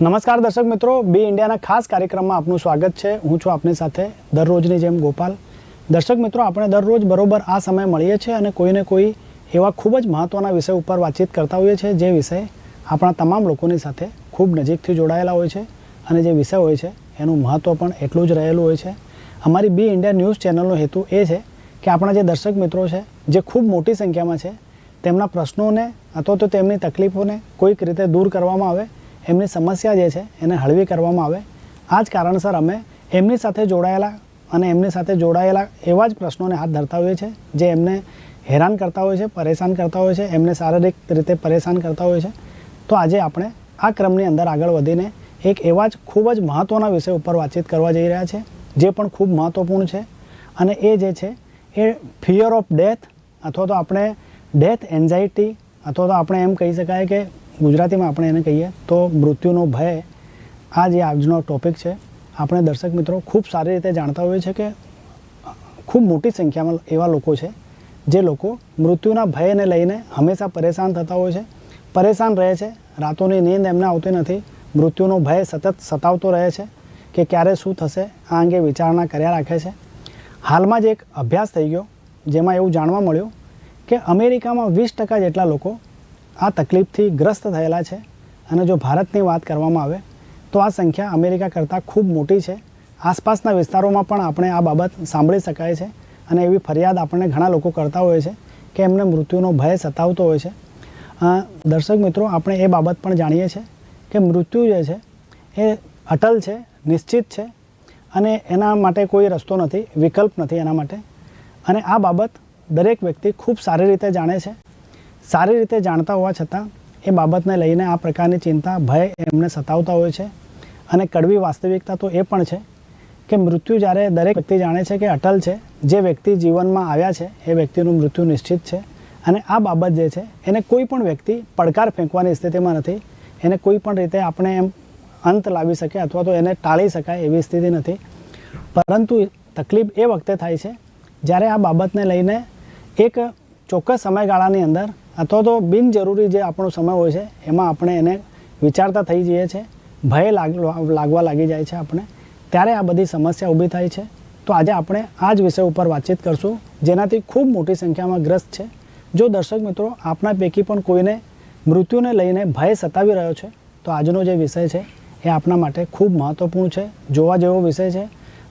નમસ્કાર દર્શક મિત્રો, બી ઇન્ડિયાના ખાસ કાર્યક્રમમાં આપનું સ્વાગત છે. હું છું આપની સાથે દરરોજની જેમ ગોપાલ. દર્શક મિત્રો, આપણે દરરોજ બરોબર આ સમય મળીએ છીએ અને કોઈને કોઈ એવા ખૂબ જ મહત્ત્વના વિષય ઉપર વાતચીત કરતા હોઈએ છીએ, જે વિષય આપણા તમામ લોકોની સાથે ખૂબ નજીકથી જોડાયેલા હોય છે અને જે વિષય હોય છે એનું મહત્ત્વ પણ એટલું જ રહેલું હોય છે. અમારી બી ઇન્ડિયા ન્યૂઝ ચેનલનો હેતુ એ છે કે આપણા જે દર્શક મિત્રો છે, જે ખૂબ મોટી સંખ્યામાં છે, તેમના પ્રશ્નોને અથવા તો તેમની તકલીફોને કોઈક રીતે દૂર કરવામાં આવે એમની સમસ્યા જે છે, એને હળવી કરવામાં આવે. આ જ કારણસર અમે એમની સાથે જોડાયેલા અને એમની સાથે જોડાયેલા એવા જ પ્રશ્નોને હાથ ધરતા હોઈએ છીએ, જે એમને હેરાન કરતા હોય છે પરેશાન કરતા હોય છે એમને શારીરિક રીતે પરેશાન કરતા હોય છે તો આજે આપણે આ ક્રમની અંદર આગળ વધીને એક એવા જ ખૂબ જ મહત્ત્વના વિષય ઉપર વાતચીત કરવા જઈ રહ્યા છે જે પણ ખૂબ મહત્ત્વપૂર્ણ છે. અને એ જે છે, એ ફિયર ઓફ ડેથ અથવા તો આપણે ડેથ એન્ઝાયટી અથવા તો આપણે એમ કહી શકાય કે ગુજરાતીમાં આપણે એને કહીએ તો મૃત્યુનો ભય આ જે આજનો ટોપિક છે, આપણે દર્શક મિત્રો ખૂબ સારી રીતે જાણતા હોઈએ છીએ કે ખૂબ મોટી સંખ્યામાં એવા લોકો છે, જે લોકો મૃત્યુના ભયને લઈને હંમેશા પરેશાન થતા હોય છે, પરેશાન રહે છે, રાતોની નીંદ એમને આવતી નથી, મૃત્યુનો ભય સતત સતાવતો રહે છે કે ક્યારે શું થશે, આ અંગે વિચારણા કર્યા રાખે છે. હાલમાં જ એક અભ્યાસ થઈ ગયો, જેમાં એવું જાણવા મળ્યું કે અમેરિકામાં વીસ ટકા જેટલા લોકો આ તકલીફથી ગ્રસ્ત થયેલા છે અને જો ભારતની વાત કરવામાં આવે, તો આ સંખ્યા અમેરિકા કરતાં ખૂબ મોટી છે. આસપાસના વિસ્તારોમાં પણ આપણે આ બાબત સાંભળી શકાય છે અને એવી ફરિયાદ આપણને ઘણા લોકો કરતા હોય છે કે એમને મૃત્યુનો ભય સતાવતો હોય છે. દર્શક મિત્રો, આપણે એ બાબત પણ જાણીએ છીએ કે મૃત્યુ જે છે એ અટલ છે, નિશ્ચિત છે અને એના માટે કોઈ રસ્તો નથી, વિકલ્પ નથી એના માટે. અને આ બાબત દરેક વ્યક્તિ ખૂબ સારી રીતે જાણે છે. સારી રીતે જાણતા હોવા છતાં, એ બાબતને લઈને આ પ્રકારની ચિંતા, ભય એમને સતાવતા હોય છે. અને કડવી વાસ્તવિકતા તો એ પણ છે કે મૃત્યુ જ્યારે દરેક વ્યક્તિ જાણે છે કે અટલ છે, જે વ્યક્તિ જીવનમાં આવ્યા છે, એ વ્યક્તિનું મૃત્યુ નિશ્ચિત છે. અને આ બાબત જે છે, એને કોઈ પણ વ્યક્તિ પડકાર ફેંકવાની સ્થિતિમાં નથી. એને કોઈ પણ રીતે આપણે એમ અંત લાવી શકે અથવા તો એને ટાળી શકાય એવી સ્થિતિ નથી. પરંતુ તકલીફ એ વખતે થાય છે, જ્યારે આ બાબતને લઈને એક ચોક્કસ સમયગાળાની અંદર અથવા તો બિનજરૂરી જે આપણો સમય હોય છે, એમાં આપણે એને વિચારતા થઈ જઈએ છીએ ભય લાગ, લાગવા લાગી જાય છે આપણે. ત્યારે આ બધી સમસ્યા ઊભી થાય છે. તો આજે આપણે આ જ વિષય ઉપર વાતચીત કરશું, જેનાથી ખૂબ મોટી સંખ્યામાં ગ્રસ્ત છે. જો દર્શક મિત્રો, આપના પૈકી પણ કોઈને મૃત્યુને લઈને ભય સતાવી રહ્યો છે, તો આજનો જે વિષય છે, એ આપના માટે ખૂબ મહત્ત્વપૂર્ણ છે. જોવા જેવો વિષય છે,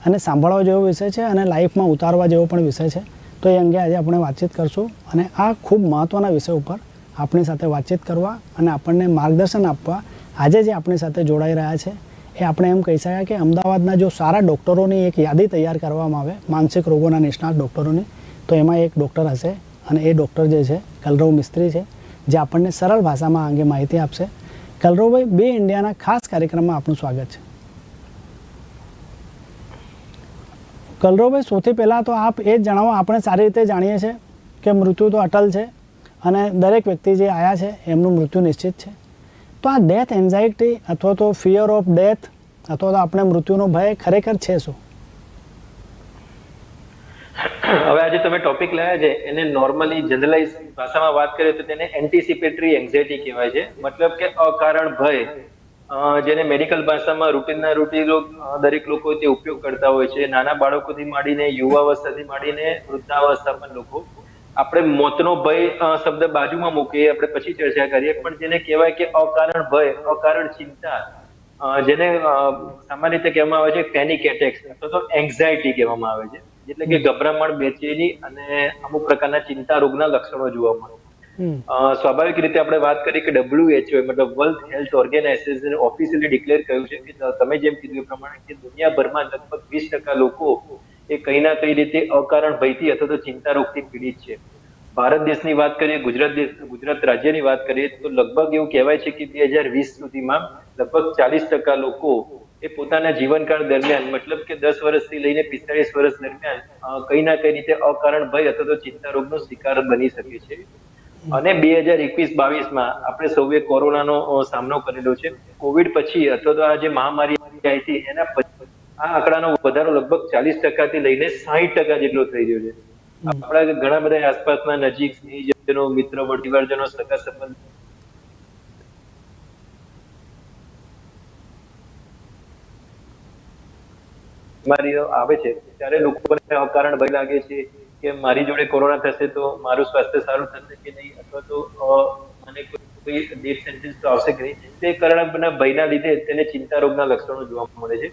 અને સાંભળવા જેવો વિષય છે, અને લાઈફમાં ઉતારવા જેવો પણ વિષય છે. તો એ અંગે આજે આપણે વાતચીત કરશું અને આ ખૂબ મહત્ત્વના વિષય ઉપર આપણી સાથે વાતચીત કરવા અને આપણને માર્ગદર્શન આપવા આજે જે આપણી સાથે જોડાઈ રહ્યા છે, એ આપણે એમ કહી શકાય કે અમદાવાદના જો સારા ડૉક્ટરોની એક યાદી તૈયાર કરવામાં આવે, માનસિક રોગોના નિષ્ણાત ડૉક્ટરોની, તો એમાં એક ડૉક્ટર હશે અને એ ડૉક્ટર જે છે, કલરવ મિસ્ત્રી છે, જે આપણને સરળ ભાષામાં આ અંગે માહિતી આપશે. કલરવભાઈ, બે ઇન્ડિયાના ખાસ કાર્યક્રમમાં આપનું સ્વાગત છે. કલરવભાઈ સૌથી પહેલાં તો આપ એ જ જણાવો, આપણે સારી રીતે જાણીએ છીએ કે મૃત્યુ તો અટલ છે અને દરેક વ્યક્તિ જે આવ્યા છે, એમનું મૃત્યુ નિશ્ચિત છે. તો આ ડેથ એન્ઝાયટી અથવા તો ફિયર ઓફ ડેથ અથવા તો આપણે મૃત્યુનો ભય ખરેખર છે શું? હવે આજે તમે ટોપિક લાયા છે, એને નોર્મલી જનરલાઇઝ ભાષામાં વાત કરીએ તો તેને એન્ટિસિપેટરી એન્ઝાયટી કહેવાય છે. મતલબ કે અકારણ ભય. જેને મેડિકલ ભાષામાં રૂટીનના રૂટીન દરેક લોકો તે ઉપયોગ કરતા હોય છે. નાના બાળકોથી માંડીને યુવાવસ્થાથી માંડીને વૃદ્ધાવસ્થા પણ લોકો આપણે મોતનો ભય શબ્દ બાજુમાં મૂકીએ આપણે પછી ચર્ચા કરીએ. પણ જેને કહેવાય કે અકારણ ભય અકારણ ચિંતા જેને સામાન્ય રીતે કહેવામાં આવે છે પેનિક એટેક્સ અથવા તો એન્ઝાયટી કહેવામાં આવે છે. એટલે કે ગભરામણ બેચેની અને અમુક પ્રકારના ચિંતા રોગના લક્ષણો જોવા મળે. અ, સ્વાભાવિક રીતે આપણે વાત કરી કે WHO મતલબ world health organisation officially declare કર્યું છે કે તમે જેમ કીધું પ્રમાણે કે દુનિયાભરમાં લગભગ વીસ ટકા લોકો એ કઈ ના કઈ રીતે અકારણ ભયથી અથવા તો ચિંતા રોગથી પીડિત છે. ભારત દેશની વાત કરીએ, ગુજરાત દેશ, ગુજરાત રાજ્યની વાત કરીએ, તો લગભગ એવું કહેવાય છે કે બે હજાર વીસ સુધીમાં લગભગ ચાલીસ ટકા લોકો એ પોતાના જીવનકાળ દરમિયાન, મતલબ કે દસ વર્ષથી લઈને પિસ્તાળીસ વર્ષ દરમિયાન કઈ ના કઈ રીતે અકારણ ભય અથવા તો ચિંતા રોગનો શિકાર બની શકે છે. અને બે હજાર એકવીસ બાવીસમાં આપણે સૌએ કોરોનાનો સામનો કરેલો છે. કોવિડ પછી અથવા તો આ જે મહામારી આવી હતી એના આ આંકડાનો વધારો લગભગ ચાલીસ ટકાથી લઈને સાહીઠ ટકા જેટલો થઈ રહ્યો છે. આપણા ઘણા બધા આસપાસના નજીક સ્નેહીજનો મિત્ર પરિવારજનો સગા સંબંધ આવે છે. ત્યારે લોકોને કારણ ભય લાગે છે. કે મારી જોડે કોરોના થશે તો મારું સ્વાસ્થ્ય સારું થશે કે નહીં? અથવા તો મને કોઈ ડેથ સેન્ટેન્સ તો આવશે કે નહીં? તે કારણના ભયના લીધે તેને ચિંતા રોગના લક્ષણો જોવા મળે છે.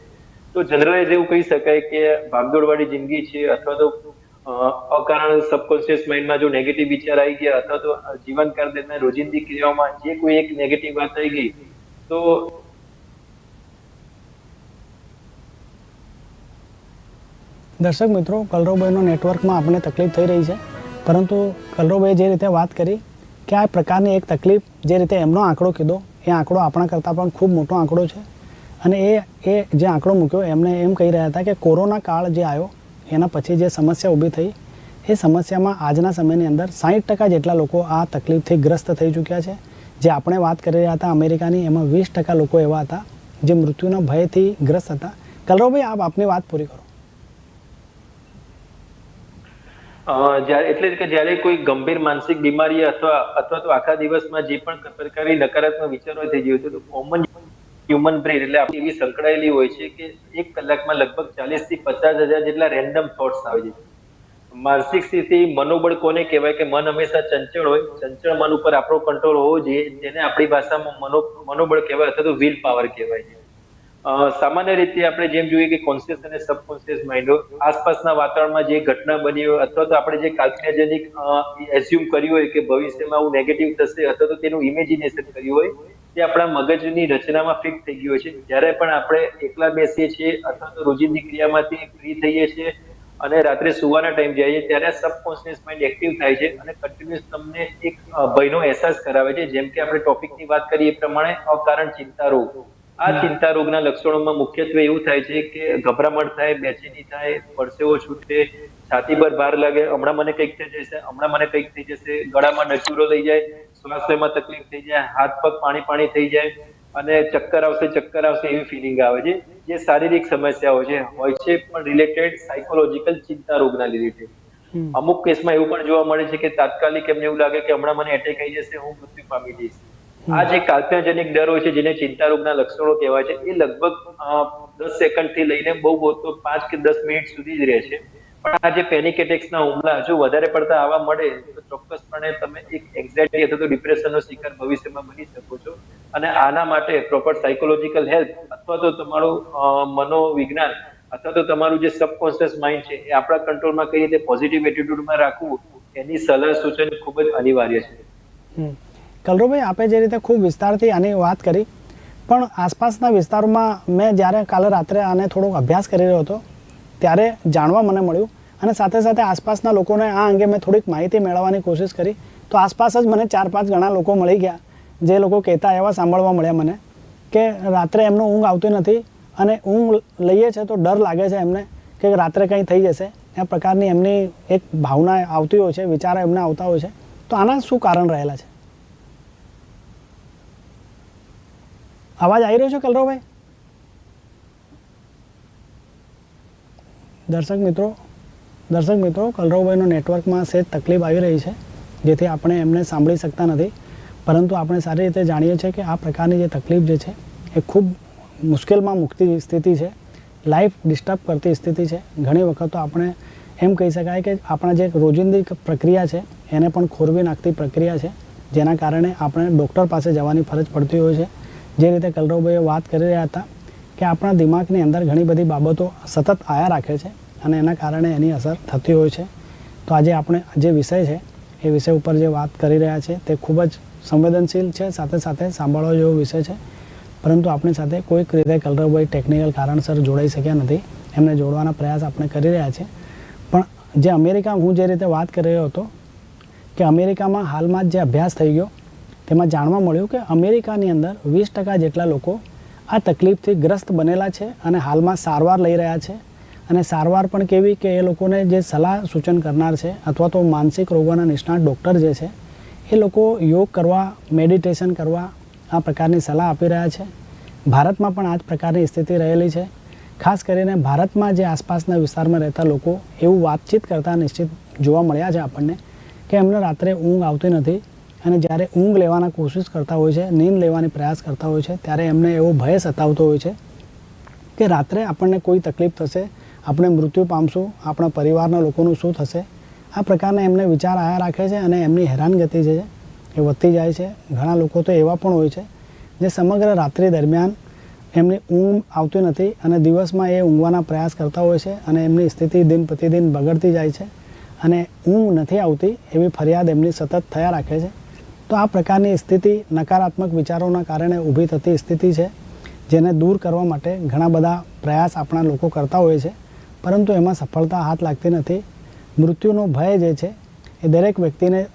તો જનરલાઇઝ એવું કહી શકાય કે ભાગદોડવાળી જિંદગી છે અથવા તો અકારણ સબકોન્શિયસ માઇન્ડમાં જો નેગેટિવ વિચાર આવી ગયા અથવા તો જીવનકાળ દરમિયાન રોજિંદી ક્રિયાઓમાં જે કોઈ એક નેગેટિવ વાત થઈ ગઈ, તો દર્શક મિત્રો, કલરવભાઈનો નેટવર્કમાં આપણને તકલીફ થઈ રહી છે. પરંતુ કલરવભાઈએ જે રીતે વાત કરી કે આ પ્રકારની એક તકલીફ જે રીતે એમનો આંકડો કીધો, એ આંકડો આપણા કરતાં પણ ખૂબ મોટો આંકડો છે. અને એ એ જે આંકડો મૂક્યો એમને એમ કહી રહ્યા હતા કે કોરોના કાળ જે આવ્યો, એના પછી જે સમસ્યા ઊભી થઈ, એ સમસ્યામાં આજના સમયની અંદર સાહીઠ ટકા જેટલા લોકો આ તકલીફથી ગ્રસ્ત થઈ ચૂક્યા છે. જે આપણે વાત કરી રહ્યા હતા અમેરિકાની, એમાં વીસ ટકા લોકો એવા હતા જે મૃત્યુના ભયથી ગ્રસ્ત હતા. કલરવભાઈ, આપ આપની વાત પૂરી કરો. એટલે કે જ્યારે કોઈ ગંભીર માનસિક બીમારી અથવા અથવા તો આખા દિવસમાં જે પણ પ્રકારની નકારાત્મક વિચારો થઈ ગયો તો કોમન હ્યુમન બ્રેન એટલે આપણી એવી સંકળાયેલી હોય છે કે એક કલાકમાં લગભગ ચાલીસથી પચાસ હજાર જેટલા રેન્ડમ થોટ્સ આવે છે. માનસિક સ્થિતિ, મનોબળ કોને કહેવાય કે મન હંમેશા ચંચળ હોય ચંચળ મન ઉપર આપણો કંટ્રોલ હોવો જોઈએ, જેને આપણી ભાષામાં મનો, મનોબળ કહેવાય અથવા તો વિલ પાવર કહેવાય છે. સામાન્ય રીતે આપણે જેમ જોઈએ કે કોન્શિયસ અને સબકોન્શિયસ માઇન્ડો આસપાસના વાતાવરણમાં જે ઘટના બની હોય અથવા તો આપણે જે કાલ્પનિક એઝ્યુમ કર્યું હોય કે ભવિષ્યમાં આવું નેગેટિવ થશે અથવા તો તેનું ઇમેજિનેશન કર્યું હોય, તે આપણા મગજની રચનામાં ફિક્સ થઈ ગયું છે. જ્યારે પણ આપણે એકલા બેસીએ છીએ અથવા તો રોજિંદી ક્રિયામાંથી ફ્રી થઈએ છીએ અને રાત્રે સુવાના ટાઈમ જઈએ ત્યારે સબકોન્શિયસ માઇન્ડ એક્ટિવ થાય છે અને કન્ટિન્યુઅસ તમને એક ભયનો અહેસાસ કરાવે છે. જેમ કે આપણે ટોપિકની વાત કરીએ એ પ્રમાણે અકારણ ચિંતા રોગ. આ ચિંતા રોગના લક્ષણોમાં મુખ્યત્વે એવું થાય છે કે ગભરામણ થાય બેચેની થાય પરસેવો છૂટે છાતી પર ભાર લાગે. હમણાં મને કંઈક થઈ જશે હમણાં મને કંઈક થઈ જશે. ગળામાં નચુરો લઈ જાય શ્વાસમાં તકલીફ થઈ જાય હાથ પગ પાણી પાણી થઈ જાય અને ચક્કર આવશે ચક્કર આવશે એવી ફિલિંગ આવે છે. જે શારીરિક સમસ્યાઓ છે હોય છે પણ રિલેટેડ સાયકોલોજીકલ ચિંતા રોગના રિલેટેડ. અમુક કેસમાં એવું પણ જોવા મળે છે કે તાત્કાલિક એમને એવું લાગે કે હમણાં મને એટેક આવી જશે હું મૃત્યુ પામી જઈશ. આ જે કાલ્પનિક ડર હોય છે, જેને ચિંતા રોગના લક્ષણો કહેવાય છે, એ લગભગ દસ સેકન્ડથી લઈને બહુ બહુ તો પાંચ કે દસ મિનિટ સુધી જ રહે છે. પણ આ જે પેનિક એટેક્સના હુમલા જો વધારે પડતા આવવા મળે, તો ચોક્કસપણે તમે એક એન્ઝાયટી અથવા તો ડિપ્રેશનનો શિકાર ભવિષ્યમાં બની શકો છો. અને આના માટે પ્રોપર સાયકોલોજીકલ હેલ્પ અથવા તો તમારું મનોવિજ્ઞાન અથવા તો તમારું જે સબકોન્શિયસ માઇન્ડ છે, એ આપણા કંટ્રોલમાં કઈ રીતે પોઝિટિવ એટીટ્યુડમાં રાખવું, એની સલાહ સૂચન ખૂબ જ અનિવાર્ય છે. કલરુભાઈ, આપે જે રીતે ખૂબ વિસ્તારથી આની વાત કરી, પણ આસપાસના વિસ્તારોમાં મેં જ્યારે કાલે રાત્રે આને થોડોક અભ્યાસ કરી રહ્યો હતો, ત્યારે જાણવા મને મળ્યું અને સાથે સાથે આસપાસના લોકોને આ અંગે મેં થોડીક માહિતી મેળવવાની કોશિશ કરી. તો આસપાસ જ મને ચાર પાંચ ઘણા લોકો મળી ગયા, જે લોકો કહેતા એવા સાંભળવા મળ્યા મને કે રાત્રે એમનો ઊંઘ આવતી નથી અને ઊંઘ લઈએ છે તો ડર લાગે છે એમને કે રાત્રે કંઈ થઈ જશે. એ પ્રકારની એમની એક ભાવના આવતી હોય છે, વિચારો એમને આવતા હોય છે. તો આના શું કારણ રહેલા છે? અવાજ આવી રહ્યો છે કલરવભાઈ? દર્શક મિત્રો દર્શક મિત્રો, કલરવભાઈનો નેટવર્કમાં સેજ તકલીફ આવી રહી છે, જેથી આપણે એમને સાંભળી શકતા નથી. પરંતુ આપણે સારી રીતે જાણીએ છીએ કે આ પ્રકારની જે તકલીફ જે છે, એ ખૂબ મુશ્કેલમાં મૂકતી સ્થિતિ છે, લાઈફ ડિસ્ટર્બ કરતી સ્થિતિ છે. ઘણી વખત તો આપણે એમ કહી શકાય કે આપણા જે રોજિંદી પ્રક્રિયા છે, એને પણ ખોરવી નાખતી પ્રક્રિયા છે, જેના કારણે આપણે ડૉક્ટર પાસે જવાની ફરજ પડતી હોય છે. જે રીતે કલરવભાઈએ વાત કરી રહ્યા હતા કે આપણા દિમાગની અંદર ઘણી બધી બાબતો સતત આયા રાખે છે અને એના કારણે એની અસર થતી હોય છે. તો આજે આપણે જે વિષય છે, એ વિષય ઉપર જે વાત કરી રહ્યા છે, તે ખૂબ જ સંવેદનશીલ છે, સાથે સાથે સાંભળવા જેવો વિષય છે. પરંતુ આપણી સાથે કોઈક રીતે કલરવભાઈ ટેકનિકલ કારણસર જોડાઈ શક્યા નથી. એમને જોડવાના પ્રયાસ આપણે કરી રહ્યા છે. પણ જે અમેરિકા હું જે રીતે વાત કરી રહ્યો હતો, કે અમેરિકામાં હાલમાં જ જે અભ્યાસ થઈ ગયો તેમાં જાણવા મળ્યું કે અમેરિકાની અંદર વીસ ટકા જેટલા લોકો આ તકલીફથી ગ્રસ્ત બનેલા છે અને હાલમાં સારવાર લઈ રહ્યા છે. અને સારવાર પણ કેવી કે એ લોકોને જે સલાહ સૂચન કરનાર છે અથવા તો માનસિક રોગોના નિષ્ણાત ડૉક્ટર જે છે, એ લોકો યોગ કરવા, મેડિટેશન કરવા આ પ્રકારની સલાહ આપી રહ્યા છે. ભારતમાં પણ આ જ પ્રકારની સ્થિતિ રહેલી છે. ખાસ કરીને ભારતમાં જે આસપાસના વિસ્તારમાં રહેતા લોકો એવું વાતચીત કરતા નિશ્ચિત જોવા મળ્યા છે આપણને કે એમને રાત્રે ઊંઘ આવતી નથી. અને જ્યારે ઊંઘ લેવાના કોશિશ કરતા હોય છે, નીંદ લેવાની પ્રયાસ કરતા હોય છે, ત્યારે એમને એવો ભય સતાવતો હોય છે કે રાત્રે આપણને કોઈ તકલીફ થશે, આપણે મૃત્યુ પામશું, આપણા પરિવારના લોકોનું શું થશે? આ પ્રકારના એમને વિચાર આયા રાખે છે અને એમની હેરાનગતિ છે એ વધતી જાય છે. ઘણા લોકો તો એવા પણ હોય છે જે સમગ્ર રાત્રિ દરમિયાન એમની ઊંઘ આવતી નથી અને દિવસમાં એ ઊંઘવાના પ્રયાસ કરતા હોય છે અને એમની સ્થિતિ દિન પ્રતિદિન બગડતી જાય છે અને ઊંઘ નથી આવતી એવી ફરિયાદ એમની સતત થયા રાખે છે. તો આ પ્રકારની સ્થિતિ નકારાત્મક વિચારોના કારણે ઊભી થતી સ્થિતિ છે, જેને દૂર કરવા માટે ઘણા બધા પ્રયાસ આપણા લોકો કરતા હોય છે. પરંતુ એમાં સફળતા હાથ લાગતી નથી. મૃત્યુનો ભય જે છે, એ દરેક વ્યક્તિને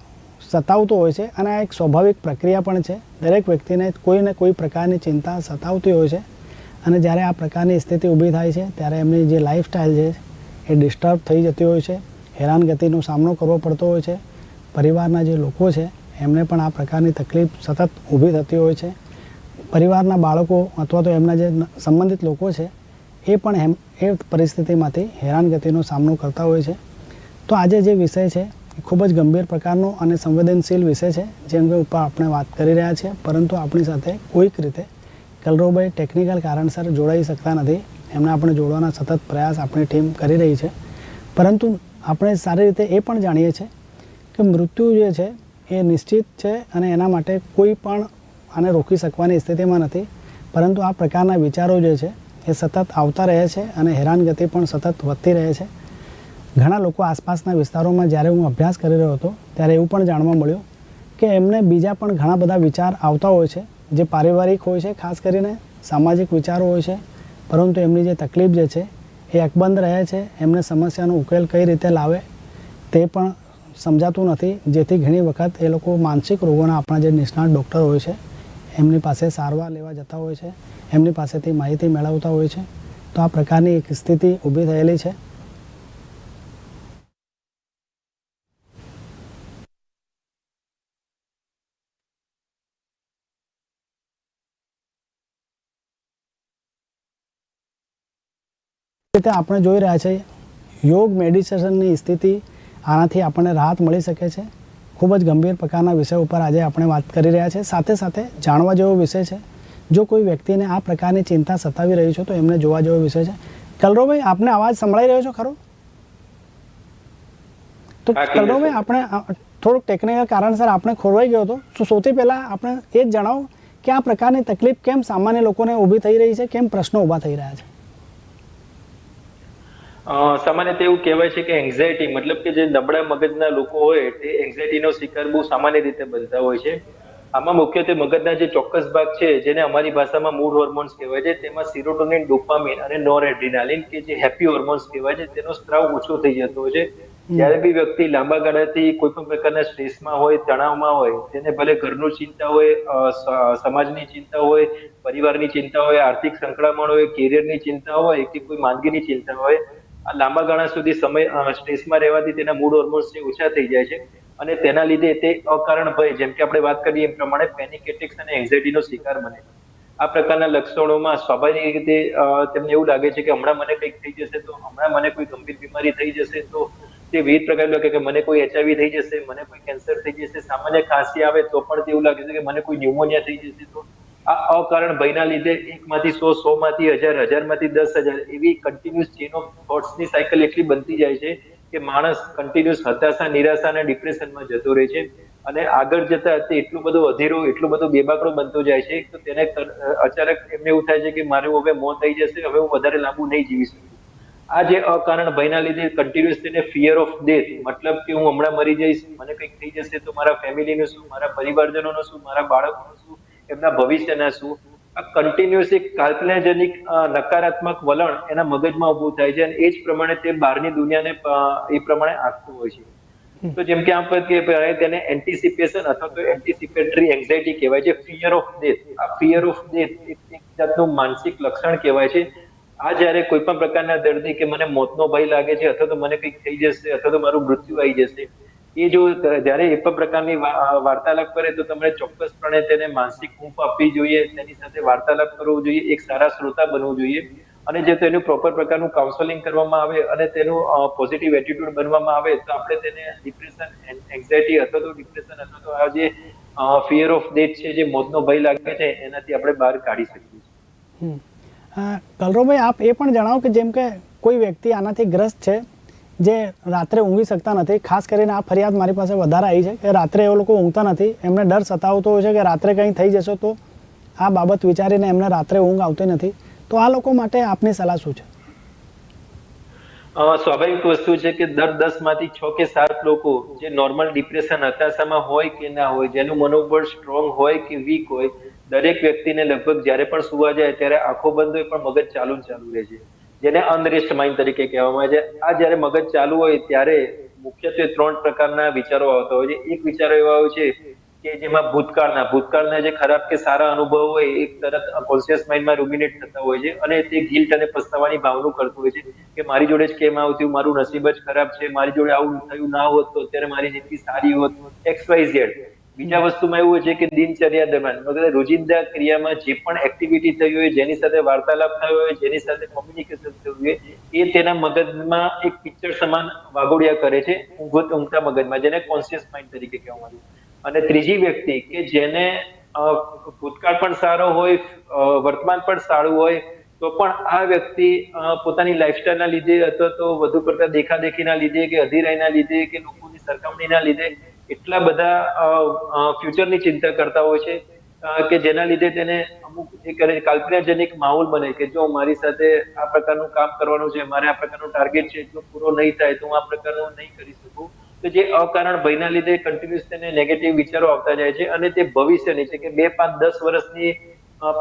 સતાવતો હોય છે અને આ એક સ્વાભાવિક પ્રક્રિયા પણ છે. દરેક વ્યક્તિને કોઈને કોઈ પ્રકારની ચિંતા સતાવતી હોય છે અને જ્યારે આ પ્રકારની સ્થિતિ ઊભી થાય છે, ત્યારે એમની જે લાઈફસ્ટાઈલ છે, એ ડિસ્ટર્બ થઈ જતી હોય છે. હેરાનગતિનો સામનો કરવો પડતો હોય છે. પરિવારના જે લોકો છે એમને પણ આ પ્રકારની તકલીફ સતત ઊભી થતી હોય છે. પરિવારના બાળકો અથવા તો એમના જે સંબંધિત લોકો છે, એ પણ એમ, એ પરિસ્થિતિમાંથી હેરાનગતિનો સામનો કરતા હોય છે. તો આજે જે વિષય છે, એ ખૂબ જ ગંભીર પ્રકારનો અને સંવેદનશીલ વિષય છે જેમ કે ઉપર આપણે વાત કરી રહ્યા છીએ પરંતુ આપણી સાથે કોઈક રીતે કલરોભાઈ ટેકનિકલ કારણસર જોડાઈ શકતા નથી. એમને આપણે જોડવાના સતત પ્રયાસ આપણી ટીમ કરી રહી છે. પરંતુ આપણે સારી રીતે એ પણ જાણીએ છીએ કે મૃત્યુ જે છે એ નિશ્ચિત છે અને એના માટે કોઈ પણ આને રોકી શકવાની સ્થિતિમાં નથી. પરંતુ આ પ્રકારના વિચારો જે છે, એ સતત આવતા રહે છે અને હેરાનગતિ પણ સતત વધતી રહે છે. ઘણા લોકો આસપાસના વિસ્તારોમાં જ્યારે હું અભ્યાસ કરી રહ્યો હતો, ત્યારે એવું પણ જાણવા મળ્યું કે એમને બીજા પણ ઘણા બધા વિચાર આવતા હોય છે. જે પારિવારિક હોય છે, ખાસ કરીને સામાજિક વિચારો હોય છે. પરંતુ એમની જે તકલીફ જે છે, એ અકબંધ રહે છે, એમને સમસ્યાનો ઉકેલ કઈ રીતે લાવે, તે પણ સમજાતું નથી. જેથી ઘણી વખત એ લોકો માનસિક રોગોના આપણા જે નિષ્ણાત ડૉક્ટર હોય છે, એમની પાસે સારવાર લેવા જતા હોય છે, એમની પાસેથી માહિતી મેળવતા હોય છે. તો આ પ્રકારની એક સ્થિતિ ઊભી થયેલી છે. રીતે આપણે જોઈ રહ્યા છે, યોગ મેડિટેશનની સ્થિતિ આનાથી આપણને રાહત મળી શકે છે. ખૂબ જ ગંભીર પ્રકારના વિષય ઉપર આજે આપણે વાત કરી રહ્યા છે સાથે સાથે જાણવા જેવો વિષય છે. જો કોઈ વ્યક્તિને આ પ્રકારની ચિંતા સતાવી રહી છે તો એમને જોવા જેવો વિષય છે. કલરોભાઈ આપને અવાજ સંભળાઈ રહ્યો છો ખરો? તો કલરોભાઈ આપણે થોડુંક ટેકનિકલ કારણસર આપણે ખોરવાઈ ગયો હતો. તો સૌથી પહેલાં આપણે એ જ જણાવો કે આ પ્રકારની તકલીફ કેમ સામાન્ય લોકોને ઊભી થઈ રહી છે? કેમ પ્રશ્નો ઊભા થઈ રહ્યા છે? સામાન્ય રીતે એવું કહેવાય છે કે એન્ઝાયટી મતલબ કે જે નબળા મગજના લોકો હોય તે એન્ઝાયટીનો શિકાર બહુ સામાન્ય રીતે બનતા હોય છે. આમાં મુખ્યત્વે મગજના જે ચોક્કસ ભાગ છે જેને અમારી ભાષામાં મૂડ હોર્મોન્સ કહેવાય છે તેમાં સિરોટોનિન ડોપામિન અને નોરેડ્રિનાલિન કે જે હેપી હોર્મોન્સ કહેવાય છે તેનો સ્ત્રાવ ઓછો થઈ જતો હોય છે. જ્યારે બી વ્યક્તિ લાંબા ગાળાથી કોઈ પણ પ્રકારના સ્ટ્રેસમાં હોય તણાવમાં હોય તેને ભલે ઘરનું ચિંતા હોય સમાજની ચિંતા હોય પરિવારની ચિંતા હોય આર્થિક સંકળામણ હોય કેરિયરની ચિંતા હોય કે કોઈ માંદગીની ચિંતા હોય લાંબા ગાળા સુધી સમય સ્ટ્રેસમાં રહેવાથી તેના મૂડ છે ઓછા થઈ જાય છે અને તેના લીધે તે અકારણ ભય, જેમ કે આપણે વાત કરીએ એ પ્રમાણે પેનિક એટેક્સ અને એન્ઝાયટીનો શિકાર બને. આ પ્રકારના લક્ષણોમાં સ્વાભાવિક રીતે તેમને એવું લાગે છે કે હમણાં મને કંઈક થઈ જશે તો, હમણાં મને કોઈ ગંભીર બીમારી થઈ જશે તો, તે વિવિધ પ્રકારનું લાગે કે મને કોઈ એચઆઈવી થઈ જશે, મને કોઈ કેન્સર થઈ જશે, સામાન્ય ખાંસી આવે તો પણ તેવું લાગે છે કે મને કોઈ ન્યુમોનિયા થઈ જશે તો આ અકારણ ભયના લીધે એકમાંથી સો સો માંથી હજાર હજારમાંથી દસ હજાર એવી કન્ટિન્યુઅસ ચેન ઓફ થોટ્સની સાયકલ એટલી બનતી જાય છે કે માણસ કન્ટિન્યુઅસ હતાશા, નિરાશા અને ડિપ્રેશનમાં જતો રહે છે. અને આગળ જતા તે એટલું બધું અધીરો, એટલું બધું બેબાકડો બનતો જાય છે તો તેને અચાનક એમને એવું થાય છે કે મારું હવે મોત થઈ જશે, હવે હું વધારે લાંબુ નહીં જીવી શકું. આ જે અકારણ ભયના લીધે કન્ટિન્યુઅસ તેને ફિયર ઓફ ડેથ મતલબ કે હું હમણાં મરી જઈશ, મને કંઈક થઈ જશે તો મારા ફેમિલીનું શું, મારા પરિવારજનોનું શું, મારા બાળકોનું શું એમના ભવિષ્યના શું? આ કન્ટિન્યુઅસ એક કાલ્પનાજનિક નકારાત્મક વલણ એના મગજમાં ઊભું થાય છે અને એ જ પ્રમાણે તે બહારની દુનિયાને એ પ્રમાણે આંકતું હોય છે. તો જેમ કે આમ કે તેને એન્ટિસિપેશન અથવા તો એન્ટિસિપેટરી એન્ઝાયટી કહેવાય છે ફિયર ઓફ ડેથ આ ફિયર ઓફ ડેથ એક જાતનું માનસિક લક્ષણ કહેવાય છે. આ જ્યારે કોઈ પણ પ્રકારના દર્દી કે મને મોતનો ભય લાગે છે અથવા તો મને કંઈક થઈ જશે અથવા તો મારું મૃત્યુ આવી જશે એ જો જ્યારે એ પણ પ્રકારની વાર્તાલાપ કરે તો તમારે ચોક્કસપણે તેને માનસિક હૂંફ આપવી જોઈએ, તેની સાથે વાર્તાલાપ કરવો જોઈએ, એક સારા શ્રોતા બનવું જોઈએ. અને જે તેનું પ્રોપર પ્રકારનું કાઉન્સેલિંગ કરવામાં આવે અને તેનું પોઝિટિવ એટીટ્યુડ બનવામાં આવે, તો આપણે તેને ડિપ્રેશન એન્ઝાયટી અથવા તો ડિપ્રેશન અથવા તો આ જે ફિયર ઓફ ડેથ છે, જે મોતનો ભય લાગે છે, એનાથી આપણે બહાર કાઢી શકીએ છીએ. કલરોભાઈ, આપ એ પણ જણાવો કે જેમ કે કોઈ વ્યક્તિ આનાથી ગ્રસ્ત છે જે રાત્રે ઊંઘી શકતા નથી, ખાસ કરીને આ ફરિયાદ મારી પાસે વધારે આવી છે કે રાત્રે એ લોકો ઊંઘતા નથી, એમને ડર સતાવતો હોય છે કે રાત્રે કંઈ થઈ જશે તો આ બાબત વિચારીને એમને રાત્રે ઊંઘ આવતી નથી. તો આ લોકો માટે આપની સલાહ શું છે? સ્વાભાવિક વસ્તુ છે કે દર દસમાંથી છ કે સાત લોકો જે નોર્મલ ડિપ્રેશન હતાશામાં હોય કે ના હોય, જેનું મનોબળ સ્ટ્રોંગ હોય કે વીક હોય, દરેક વ્યક્તિને લગભગ જ્યારે પણ સુવા જાય ત્યારે આંખો બંધ હોય પણ મગજ ચાલુ ચાલુ રહે છે. જેને અનરેસ્ટ માઇન્ડ તરીકે કહેવામાં આવે છે. આ જ્યારે મગજ ચાલુ હોય ત્યારે મુખ્યત્વે ત્રણ પ્રકારના વિચારો આવતા હોય છે. એક વિચારો એવા હોય છે કે જેમાં ભૂતકાળના ભૂતકાળના જે ખરાબ કે સારા અનુભવ હોય એ તરત કોન્શિયસ માઇન્ડમાં રૂમિનેટ થતા હોય છે અને તે ગિલ્ટ અને પસ્તાવાની ભાવનું કરતું હોય છે કે મારી જોડે જ કેમ આવતું મારું નસીબ જ ખરાબ છે. મારી જોડે આવું થયું ના હોત તો અત્યારે મારી જિંદગી સારી હોત. એક્સ વાય ઝેડ બીજા વસ્તુમાં એવું છે કે દિનચર્યા દરમિયાન મતલબ રોજિંદા ક્રિયામાં જે પણ એક્ટિવિટી થઈ હોય, જેની સાથે વાર્તાલાપ થયો હોય, જેની સાથે કોમ્યુનિકેશન થયું હોય, એ તેના મગજમાં એક પિક્ચર સમાન વાગોડિયા કરે છે ઊંઘત ઊંઘતા મગજમાં, જેને કોન્શિયસ માઇન્ડ તરીકે કહેવામાં આવે અને ત્રીજી વ્યક્તિ કે જેને ભૂતકાળ પણ સારો હોય વર્તમાન પણ સારું હોય, તો પણ આ વ્યક્તિ પોતાની લાઈફસ્ટાઈલના લીધે અથવા તો વધુ પડતા દેખાદેખીના લીધે કે અધીરાઈના લીધે કે લોકોની સરખામણીના લીધે એટલા બધા ફ્યુચરની ચિંતા કરતા હોય છે કે જેના લીધે તેને અમુક એ કરે કાલ્પનાજનક માહોલ બને કે જો મારી સાથે આ પ્રકારનું કામ કરવાનું છે, મારે આ પ્રકારનું ટાર્ગેટ છે, એટલો પૂરો નહીં થાય, તો હું આ પ્રકારનું નહીં કરી શકું. તો જે અકારણ ભયના લીધે કન્ટિન્યુઅસ તેને નેગેટિવ વિચારો આવતા જાય છે અને તે ભવિષ્યની છે કે બે, પાંચ, દસ વર્ષની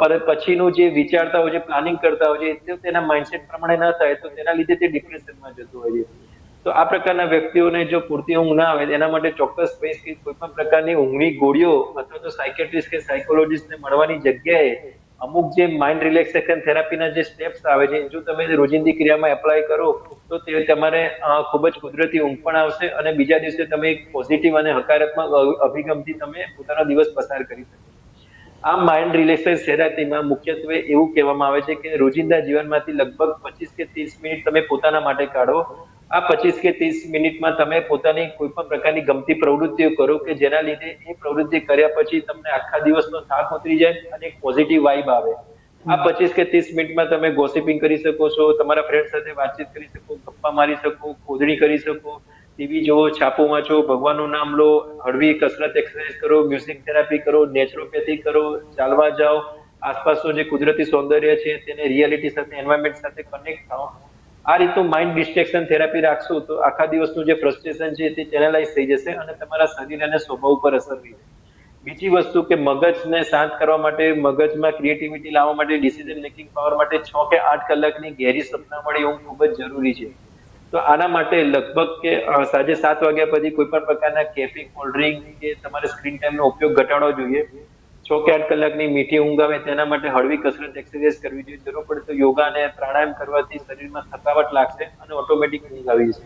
પર- પછીનું જે વિચારતા હોય છે પ્લાનિંગ કરતા હોય છે તેના માઇન્ડસેટ પ્રમાણે ન થાય, તો તેના લીધે તે ડિપ્રેશનમાં જતું હોય છે. તો આ પ્રકારના વ્યક્તિઓને જો પૂરતી ઊંઘ ના આવે, એના માટે ચોક્કસ કે કોઈ પણ પ્રકારની ઊંઘની ગોળીઓ અથવા તો સાયકેટ્રિસ્ટ કે સાયકોલોજીસ્ટને મળવાની જગ્યાએ અમુક જે માઇન્ડ રિલેક્સેશન થેરાપીના જે સ્ટેપ્સ આવે છે, જો તમે રોજિંદી ક્રિયામાં એપ્લાય કરો, તો તે તમારે ખૂબ જ કુદરતી ઊંઘ પણ આવશે અને બીજા દિવસે તમે એક પોઝિટિવ અને હકારાત્મક અભિગમથી તમે પોતાનો દિવસ પસાર કરી શકો આ માઇન્ડ રિલેક્સેશન થેરાપીમાં મુખ્યત્વે એવું કહેવામાં આવે છે કે રોજિંદા જીવનમાંથી લગભગ પચીસ કે ત્રીસ મિનિટ તમે પોતાના માટે કાઢો આ પચીસ કે ત્રીસ મિનિટમાં તમે પોતાની કોઈ પણ પ્રકારની ગમતી પ્રવૃત્તિઓ કરો કે જેના લીધે એ પ્રવૃત્તિ કર્યા પછી તમને આખા દિવસનો થાક ઉતરી જાય અને એક પોઝિટિવ વાઇબ આવે. આ પચીસ કે ત્રીસ મિનિટમાં તમે ગોસિપિંગ કરી શકો છો, તમારા ફ્રેન્ડ સાથે વાતચીત કરી શકો, ગપ્પા મારી શકો, ખોદણી કરી શકો ટીવી જોવો છાપુ વાંચો, ભગવાનનું નામ લો, હળવી કસરત એક્સરસાઇઝ કરો મ્યુઝિક થેરાપી કરો નેચરોપેથી કરો, ચાલવા જાઓ, આસપાસનું જે કુદરતી સૌંદર્ય છે તેને રિયાલિટી સાથે એન્વાયરમેન્ટ સાથે કનેક્ટ થાઓ. આ રીતનું માઇન્ડ ડિસ્ટ્રેક્શન થેરાપી રાખશો તો આખા દિવસનું જે ફ્રસ્ટ્રેશન છે તે ચેનલાઇઝ થઈ જશે અને તમારા શરીર અને સ્વભાવ ઉપર અસર થઈ જશે. બીજી વસ્તુ કે મગજને શાંત કરવા માટે, મગજમાં ક્રિએટિવિટી લાવવા માટે ડિસિઝન મેકિંગ પાવર માટે છ કે આઠ કલાકની ગેરી સપના મળે એવું ખૂબ જ જરૂરી છે. તો આના માટે લગભગ કે સાંજે સાત વાગ્યા પછી કોઈ પણ પ્રકારના કેફી કોલ્ડ ડ્રિંક કે તમારે સ્ક્રીન ટાઈમનો ઉપયોગ ઘટાડવો જોઈએ. છ કે આઠ કલાકની મીઠી ઊંઘ આવે તેના માટે હળવી કસરત એક્સરસાઇઝ કરવી જોઈએ. જરૂર પડે તો યોગા અને પ્રાણાયામ કરવાથી શરીરમાં થકાવટ લાગશે અને ઓટોમેટિક ઊંઘ આવી જશે.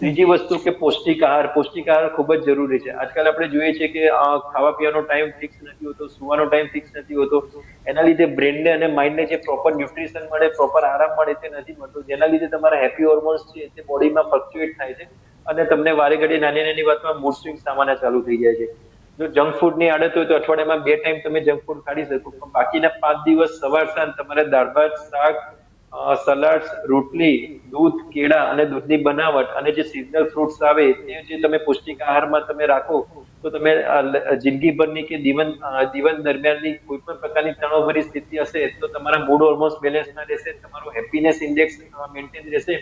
ત્રીજી વસ્તુ કે પૌષ્ટિક આહાર. પૌષ્ટિક આહાર ખૂબ જ જરૂરી છે. આજકાલ આપણે જોઈએ છીએ કે ખાવા પીવાનો ટાઈમ ફિક્સ નથી હોતો, સુવાનો ટાઈમ ફિક્સ નથી હોતો. એના લીધે બ્રેનને અને માઇન્ડને જે પ્રોપર ન્યુટ્રિશન મળે પ્રોપર આરામ મળે તે નથી મળતો. જેના લીધે તમારા હેપી હોર્મોન્સ છે તે બોડીમાં ફ્લક્ચ્યુએટ થાય છે અને તમને વારે ઘડી નાની નાની વાતમાં મૂડ સ્વિંગ સામાન્ય ચાલુ થઈ જાય છે. જો જંક ફૂડની આદત હોય તો અઠવાડિયામાં બે ટાઈમ તમે જંક ફૂડ ખાડી શકો. પણ બાકીના પાંચ દિવસ સવાર સાંજ તમારે દાળ ભાત, શાક સલાડ રોટલી, દૂધ, કેળા અને દૂધની બનાવટ અને જે સિઝનલ ફ્રૂટ્સ આવે તે જે તમે પૌષ્ટિક આહારમાં તમે રાખો, તો તમે જિંદગીભરની કે જીવન જીવન દરમિયાનની કોઈ પણ પ્રકારની તણાવભરી સ્થિતિ હશે તો તમારા મૂડ ઓલમોસ્ટ બેલેન્સ ના રહેશે, તમારો હેપીનેસ ઇન્ડેક્સ મેન્ટેન રહેશે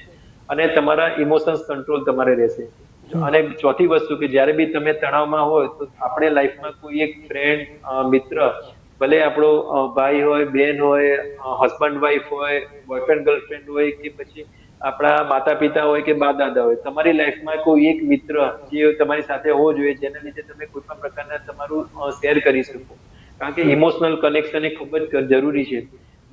અને તમારા ઇમોશન્સ કંટ્રોલ તમારે રહેશે. અને ચોથી વસ્તુ કે જ્યારે બી તમે તણાવમાં હોય તો આપણે લાઈફમાં કોઈ એક ફ્રેન્ડ મિત્ર, ભલે આપણો ભાઈ હોય, બેન હોય હસબન્ડ વાઈફ હોય બોયફ્રેન્ડ ગર્લફ્રેન્ડ હોય કે પછી આપણા માતા પિતા હોય કે બા દાદા હોય, તમારી લાઈફમાં કોઈ એક મિત્ર જે તમારી સાથે હોવો જોઈએ, જેના લીધે તમે કોઈ પણ પ્રકારના તમારું શેર કરી શકો. કારણ કે ઇમોશનલ કનેક્શન એ ખૂબ જ જરૂરી છે.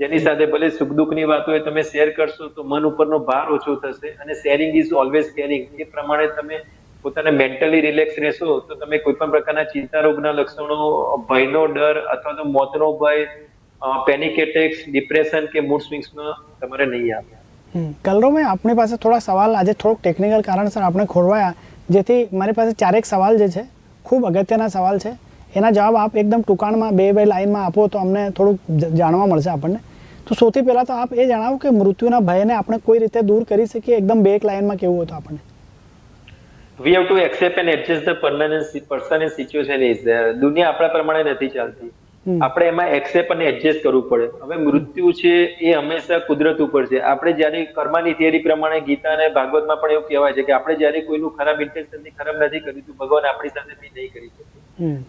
જેની સાથે ભલે સુખ દુઃખની વાત તમે શેર કરશો તો મન ઉપરનો ભાર ઓછો થશે અને શેરિંગ ઇઝ ઓલવેઝ કેરિંગ એ પ્રમાણે તમે પોતાને મેન્ટલી રિલેક્સ રહેશો તો તમે કોઈ પણ પ્રકારના ચિંતા રોગના લક્ષણો, ભયનો ડર અથવા તો મોતનો ભય પેનિક એટેક્સ ડિપ્રેશન કે મૂડ સ્વિંગ્સમાં તમારે નહીં આવે. કલરો મેં આપણી પાસે થોડા સવાલ આજે થોડુંક ટેકનિકલ કારણસર આપણે ખોરવાયા, જેથી મારી પાસે ચારેક સવાલ જે છે, ખૂબ અગત્યના સવાલ છે. એના જવાબ આપ એકદમ ટૂંકાણમાં બે બે લાઇનમાં આપો તો અમને થોડુંક જાણવા મળશે આપણને. તો સૌથી પહેલાં તો આપ એ જણાવો કે મૃત્યુના ભયને આપણે કોઈ રીતે દૂર કરી શકીએ? એકદમ બે એક લાઇનમાં કેવું હતું આપણને? We have to accept and adjust the permanent person and situation is દુનિયા આપણા પ્રમાણે નથી ચાલતી. આપણે એમાં એક્સેપ્ટ અને એડજસ્ટ કરવું પડે. હવે મૃત્યુ છે એ હંમેશા કુદરત ઉપર છે. આપણે જ્યારે કર્માની થિયરી પ્રમાણે ગીતા અને ભાગવતમાં પણ એવું કહેવાય છે કે આપણે જ્યારે કોઈનું ખરાબ ઇન્ટેન્શનથી ખરાબ નથી કર્યું તો ભગવાન આપણી સાથે બી નહીં કરી શકે.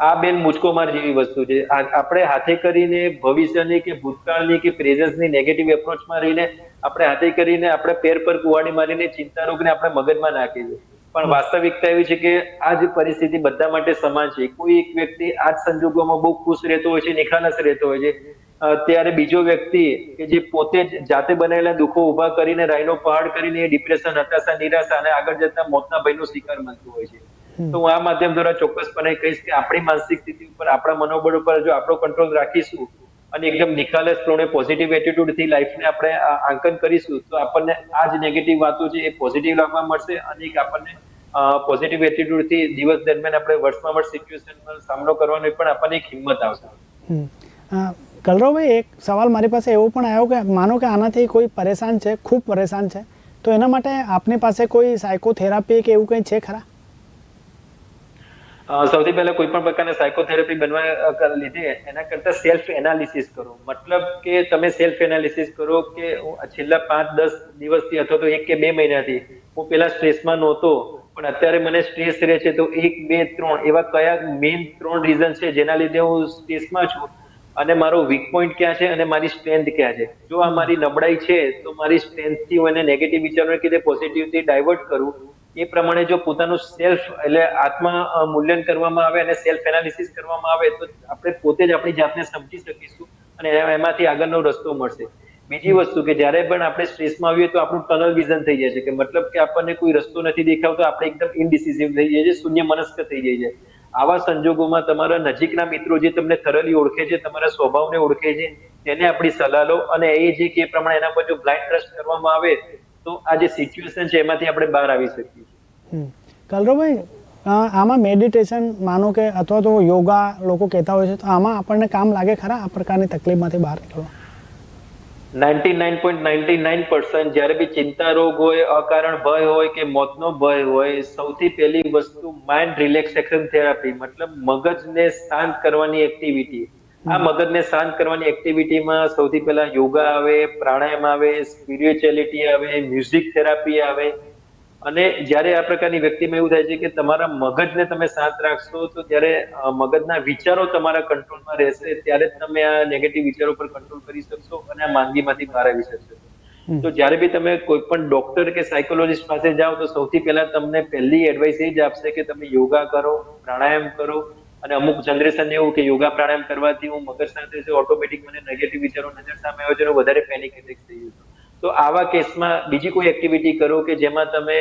આ બેન મુચકો માર જેવી વસ્તુ છે. આપણે હાથે કરીને ભવિષ્યની કે ભૂતકાળની કે પ્રેઝન્સની નેગેટિવ એપ્રોચમાં રહીને આપણે હાથે કરીને આપણે પેર પર કુવાડી મારીને ચિંતા રોગને આપણે મગજમાં નાખીએ છીએ. પણ વાસ્તવિકતા એવી છે કે આ જે પરિસ્થિતિ બધા માટે સમાન છે. કોઈ એક વ્યક્તિ આ જ સંજોગોમાં બહુ ખુશ રહેતો હોય છે નિખાલસ રહેતો હોય છે. ત્યારે બીજો વ્યક્તિ કે જે પોતે જ જાતે બનાવેલા દુઃખો ઊભા કરીને રાયનો પહાડ કરીને ડિપ્રેશન હતાશા નિરાશા અને આગળ જતા મોતના ભયનો શિકાર બનતો હોય છે. તો હું આ માધ્યમ દ્વારા ચોક્કસપણે કહીશ કે આપણી માનસિક સ્થિતિ ઉપર આપણા મનોબળ ઉપર જો આપણો કંટ્રોલ રાખીશું અને એકદમ નિખાલસ પ્રમાણે પોઝિટિવ એટીટ્યુડથી લાઈફને આપણે આંકન કરીશું, તો આપણને આ જ નેગેટિવ વાતો છે એ પોઝિટિવ લાગવા મળશે અને એક આપણને પોઝિટિવ એટીટ્યુડથી દિવસ દરમિયાન આપણે વર્ષમાં વર્ષ સિચ્યુએશનનો સામનો કરવાનો પણ આપણને એક હિંમત આવશે. કલરવભાઈ, એક સવાલ મારી પાસે એવો પણ આવ્યો કે માનો કે આનાથી કોઈ પરેશાન છે, ખૂબ પરેશાન છે, તો એના માટે આપની પાસે કોઈ સાયકોથેરાપી કે એવું કંઈ છે ખરા? સૌથી પહેલા કોઈ પણ પ્રકારની સાયકોથેરાપી બનવા લીધે, એના કરતા સેલ્ફ એનાલિસિસ કરો. મતલબ કે તમે સેલ્ફ એનાલિસિસ કરો કે છેલ્લા પાંચ, દસ દિવસથી અથવા તો એક કે બે મહિનાથી હું પેલા સ્ટ્રેસમાં નહોતો, પણ અત્યારે મને સ્ટ્રેસ રહે છે તો એક, બે, ત્રણ એવા કયા મેઇન ત્રણ રીઝન છે જેના લીધે હું સ્ટ્રેસમાં છું અને મારો વીક પોઈન્ટ ક્યાં છે અને મારી સ્ટ્રેન્થ ક્યાં છે. જો આ મારી નબળાઈ છે તો મારી સ્ટ્રેન્થથી હું એને નેગેટિવ વિચારોને કીધે પોઝિટિવથી ડાયવર્ટ કરું એ પ્રમાણે જો પોતાનું સેલ્ફ એટલે આત્મા મૂલ્યન કરવામાં આવે અને સેલ્ફ એનાલિસિસ કરવામાં આવે, તો આપણે પોતે જ આપણી જાતને સમજી શકીશું અને એમાંથી આગળનો રસ્તો મળશે. બીજી વસ્તુ કે જ્યારે પણ આપણે સ્ટ્રેસમાં આવીએ તો આપણું ટનલ વિઝન થઈ જાય છે, કે મતલબ કે આપણને કોઈ રસ્તો નથી દેખાવતો, આપણે એકદમ ઇનડિસિઝિવ થઈ જાય છે શૂન્ય મનસ્ક થઈ જાય છે આવા સંજોગોમાં તમારા નજીકના મિત્રો જે તમને થરલી ઓળખે છે, તમારા સ્વભાવને ઓળખે છે, તેને આપણી સલાહ લો અને એ જે કે પ્રમાણે એના પર જો બ્લાઇન્ડ ટ્રસ્ટ કરવામાં આવે તો આ જે સિચ્યુએશન છે એમાંથી આપણે બહાર આવી શકીએ છીએ. હમ. આમાં મેડિટેશન માનો કે અથવા તો યોગા લોકો કહેતા હોય છે તો આમાં આપણને કામ લાગે ખરા આ પ્રકારની તકલીફમાંથી બહાર નીકળવા? Ninety nine point ninety nine percent જ્યારે બી ચિંતા રોગ હોય અકારણ ભય હોય કે મોતનો ભય હોય સૌથી પહેલી વસ્તુ માઇન્ડ રિલેક્સેશન થેરાપી મતલબ મગજને શાંત કરવાની એક્ટિવિટી આ મગજને શાંત કરવાની એક્ટિવિટીમાં સૌથી પહેલા યોગા આવે પ્રાણાયામ આવે સ્પિરિચ્યુઅલિટી આવે મ્યુઝિક થેરાપી આવે. અને જ્યારે આ પ્રકારની વ્યક્તિમાં એવું થાય છે કે તમારા મગજને તમે શાંત રાખશો તો ત્યારે મગજના વિચારો તમારા કંટ્રોલમાં રહેશે ત્યારે જ તમે આ નેગેટિવ વિચારો પર કંટ્રોલ કરી શકશો અને આ માંદગીમાંથી બહાર આવી શકશો. તો જ્યારે બી તમે કોઈ પણ ડોક્ટર કે સાયકોલોજીસ્ટ પાસે જાઓ તો સૌથી પહેલા તમને પહેલી એડવાઇસ એ જ આપશે કે તમે યોગા કરો પ્રાણાયામ કરો અને અમુક જનરેશન એવું કે યોગા પ્રાણાયામ કરવાથી હું મગજ સાથે છે ઓટોમેટિક મને નેગેટિવ વિચારો નજર સામે આવે છે વધારે પેનિક એટેક થઈ ગયું તો આવા કેસમાં બીજી કોઈ એક્ટિવિટી કરો કે જેમાં તમે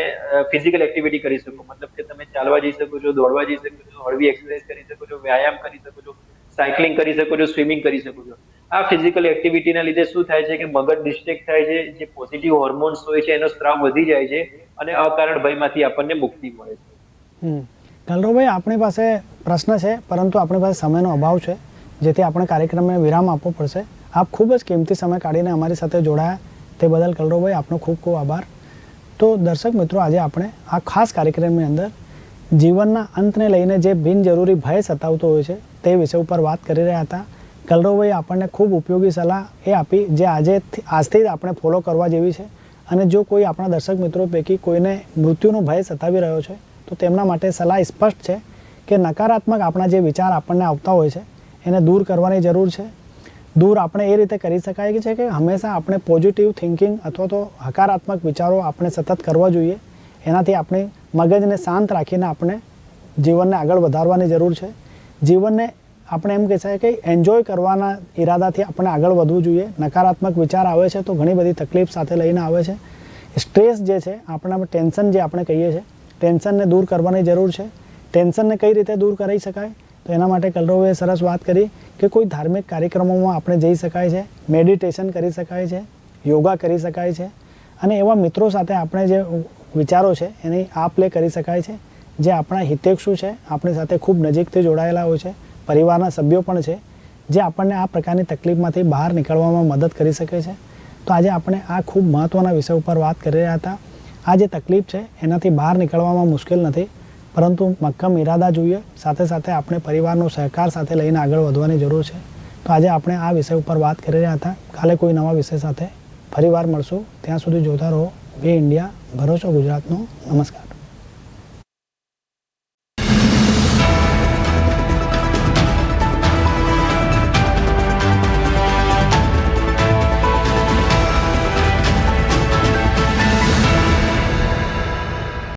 ફિઝિકલ એક્ટિવિટી કરી શકો? મતલબ કે તમે ચાલવા જઈ શકો છો, દોડવા જઈ શકો છો, હળવી એક્સરસાઇઝ કરી શકો છો, વ્યાયામ કરી શકો છો સાયકલિંગ કરી શકો છો સ્વિમિંગ કરી શકો છો. આ ફિઝિકલ એક્ટિવિટીના લીધે શું થાય છે કે મગજ ડિસ્ટ્રેક્ટ થાય છે, જે પોઝિટિવ હોર્મોન્સ હોય છે, એનો સ્ત્રાવ વધી જાય છે અને અકારણ ભયમાંથી આપણને મુક્તિ મળે છે. હમ. કલરવભાઈ આપણી પાસે પ્રશ્ન છે, પરંતુ આપણી પાસે સમયનો અભાવ છે, જેથી આપણે કાર્યક્રમને વિરામ આપવો પડશે. આપ ખૂબ જ કિંમતી સમય કાઢીને અમારી સાથે જોડાયા. તે બદલ કલરવભાઈ આપનો ખૂબ ખૂબ આભાર. તો દર્શક મિત્રો, આજે આપણે આ ખાસ કાર્યક્રમની અંદર જીવનના અંતને લઈને જે બિનજરૂરી ભય સતાવતો હોય છે, તે વિષય ઉપર વાત કરી રહ્યા હતા. કલરવભાઈ આપણને ખૂબ ઉપયોગી સલાહ એ આપી, જે આજે આજથી જ આપણે ફોલો કરવા જેવી છે. અને જો કોઈ આપણા દર્શક મિત્રો પૈકી કોઈને મૃત્યુનો ભય સતાવી રહ્યો છે તો તેમના માટે સલાહ સ્પષ્ટ છે કે નકારાત્મક આપણા જે વિચાર આપણને આવતા હોય છે, એને દૂર કરવાની જરૂર છે. દૂર આપણે એ રીતે કરી શકાય છે કે હંમેશા આપણે પોઝિટિવ થિંકિંગ અથવા તો હકારાત્મક વિચારો આપણે સતત કરવા જોઈએ. એનાથી આપણે મગજને શાંત રાખીને આપણે જીવનને આગળ વધારવાની જરૂર છે. જીવનને આપણે એમ કહી શકાય કે એન્જોય કરવાના ઈરાદાથી આપણે આગળ વધવું જોઈએ. નકારાત્મક વિચાર આવે છે તો ઘણી બધી તકલીફ સાથે લઈને આવે છે. સ્ટ્રેસ જે છે આપણા ટેન્શન જે આપણે કહીએ છીએ ટેન્શનને દૂર કરવાની જરૂર છે. ટેન્શનને કઈ રીતે દૂર કરી શકાય? તો એના માટે કલરવે સરસ વાત કરી કે કોઈ ધાર્મિક કાર્યક્રમોમાં આપણે જઈ શકાય છે, મેડિટેશન કરી શકાય છે, યોગા કરી શકાય છે. અને એવા મિત્રો સાથે આપણે જે વિચારો છે, એની આપ લે કરી શકાય છે. જે આપણા હિતેક્ષુ છે, આપણી સાથે ખૂબ નજીકથી જોડાયેલા હોય છે, પરિવારના સભ્યો પણ છે, જે આપણને આ પ્રકારની તકલીફમાંથી બહાર નીકળવામાં મદદ કરી શકે છે. તો આજે આપણે આ ખૂબ મહત્ત્વના વિષય ઉપર વાત કરી રહ્યા હતા. આ જે તકલીફ છે, એનાથી બહાર નીકળવામાં મુશ્કેલ નથી. પરંતુ મક્કમ ઈરાદા જોઈએ, સાથે સાથે આપણે પરિવારનો સહકાર સાથે લઈને આગળ વધવાની જરૂર છે. તો આજે આપણે આ વિષય ઉપર વાત કરી રહ્યા હતા. કાલે કોઈ નવા વિષય સાથે ફરીવાર મળશું. ત્યાં સુધી જોતા રહો. વે ઇન્ડિયા, ભરોસો ગુજરાતનો. નમસ્કાર.